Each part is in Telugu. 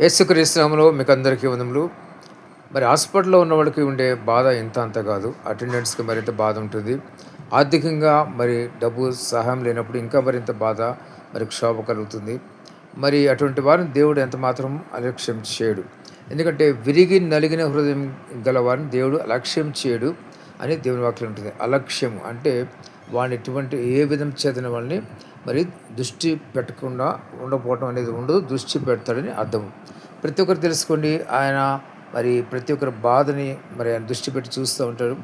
యేసుక్రీస్తునామలో మీకు అందరికీ వందములు. మరి హాస్పిటల్లో ఉన్న వాళ్ళకి ఉండే బాధ ఇంత అంత కాదు. అటెండెన్స్కి మరింత బాధ ఉంటుంది. ఆర్థికంగా మరి డబ్బు సహాయం లేనప్పుడు ఇంకా మరింత బాధ మరి క్షోభ కలుగుతుంది. మరి అటువంటి వారిని దేవుడు ఎంత మాత్రం అలక్ష్యం చేయడు. ఎందుకంటే విరిగి నలిగిన హృదయం గల వారిని దేవుడు అలక్ష్యం చేయడు. అని దేవుని వాక్యం ఉంటుంది. అలక్ష్యం అంటే వాడిని ఎటువంటి ఏ విధం చేతన వాళ్ళని మరి దృష్టి పెట్టకుండా ఉండకపోవటం అనేది ఉండదు దృష్టి పెడతాడని అర్థం ప్రతి ఒక్కరు తెలుసుకోండి ఆయన మరి ప్రతి ఒక్కరి బాధని మరి ఆయన దృష్టి పెట్టి చూస్తూ ఉంటారు.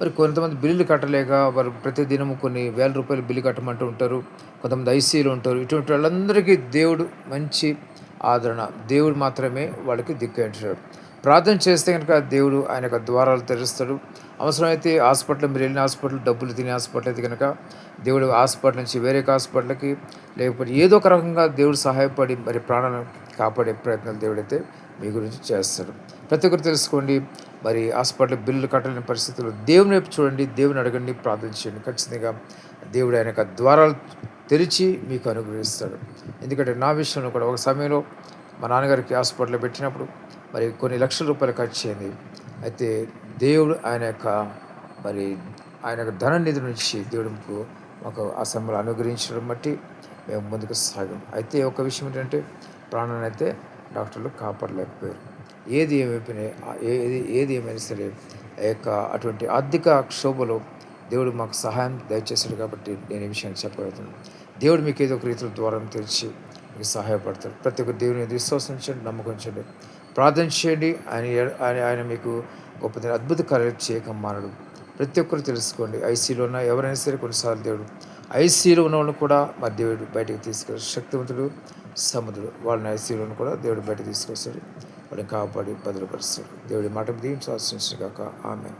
మరి కొంతమంది బిల్లులు కట్టలేక వారు ప్రతి దినము కొన్ని వేల రూపాయలు బిల్లు కట్టమంటూ ఉంటారు. కొంతమంది ఐసీలు ఉంటారు. ఇటువంటి వాళ్ళందరికీ దేవుడు మంచి ఆదరణ. దేవుడు మాత్రమే వాళ్ళకి దిక్కు ప్రార్థన చేస్తే కనుక దేవుడు ఆయన యొక్క ద్వారాలు తెరుస్తాడు. అవసరమైతే హాస్పిటల్ మీరు వెళ్ళిన హాస్పిటల్ డబ్బులు తినే హాస్పిటల్ అయితే కనుక దేవుడు హాస్పిటల్ నుంచి వేరే హాస్పిటల్కి లేకపోతే ఏదో ఒక రకంగా దేవుడు సహాయపడి మరి ప్రాణాలను కాపాడే ప్రయత్నాలు దేవుడైతే మీ గురించి చేస్తాడు. ప్రతి ఒక్కరు తెలుసుకోండి మరి హాస్పిటల్ బిల్లు కట్టలేని పరిస్థితుల్లో దేవుని వైపు చూడండి దేవుని అడగండి ప్రార్థన చేయండి ఖచ్చితంగా దేవుడు ఆయన యొక్క ద్వారాలు తెరిచి మీకు అనుగ్రహిస్తాడు. ఎందుకంటే నా విషయంలో కూడా ఒక సమయంలో మా నాన్నగారికి హాస్పిటల్లో పెట్టినప్పుడు మరి కొన్ని లక్షల రూపాయలు ఖర్చు అయింది. అయితే దేవుడు ఆయన యొక్క మరి ఆయన యొక్క ధన నిధి నుంచి దేవుడికి మాకు ఆ సమయంలో అనుగ్రహించడం బట్టి మేము ముందుకు సాగాం. అయితే ఒక విషయం ఏంటంటే ప్రాణాన్ని అయితే డాక్టర్లు కాపాడలేకపోయారు. ఏది ఏమైపోయినాయి ఏది ఏది ఏమైనా సరే ఆ యొక్క అటువంటి ఆర్థిక క్షోభలో దేవుడు మాకు సహాయం దయచేశాడు కాబట్టి నేను ఈ విషయాన్ని చెప్పగలుగుతున్నాను దేవుడు మీకు ఏదో ఒక రీతిలో ద్వారం తెరిచి మీకు సహాయపడతాడు. ప్రతి ఒక్క దేవుని విశ్వసించండి నమ్మకించండి ప్రార్థన చేయండి. ఆయన ఆయన ఆయన మీకు గొప్ప అద్భుత కార్యాలు చేయక మానడు. ప్రతి ఒక్కరు తెలుసుకోండి. ఐసీలో ఉన్న ఎవరైనా సరే కొన్నిసార్లు దేవుడు ఐసీలో ఉన్న వాళ్ళని కూడా మా దేవుడు బయటకు తీసుకెళ్ళి శక్తివంతుడు సముద్రుడు వాళ్ళని ఐసీలోను కూడా దేవుడు బయటకు తీసుకొస్తాడు. వాళ్ళని కాపాడి బదులుపరుస్తాడు దేవుడి మాట దీని శాసించిన కాక ఆమె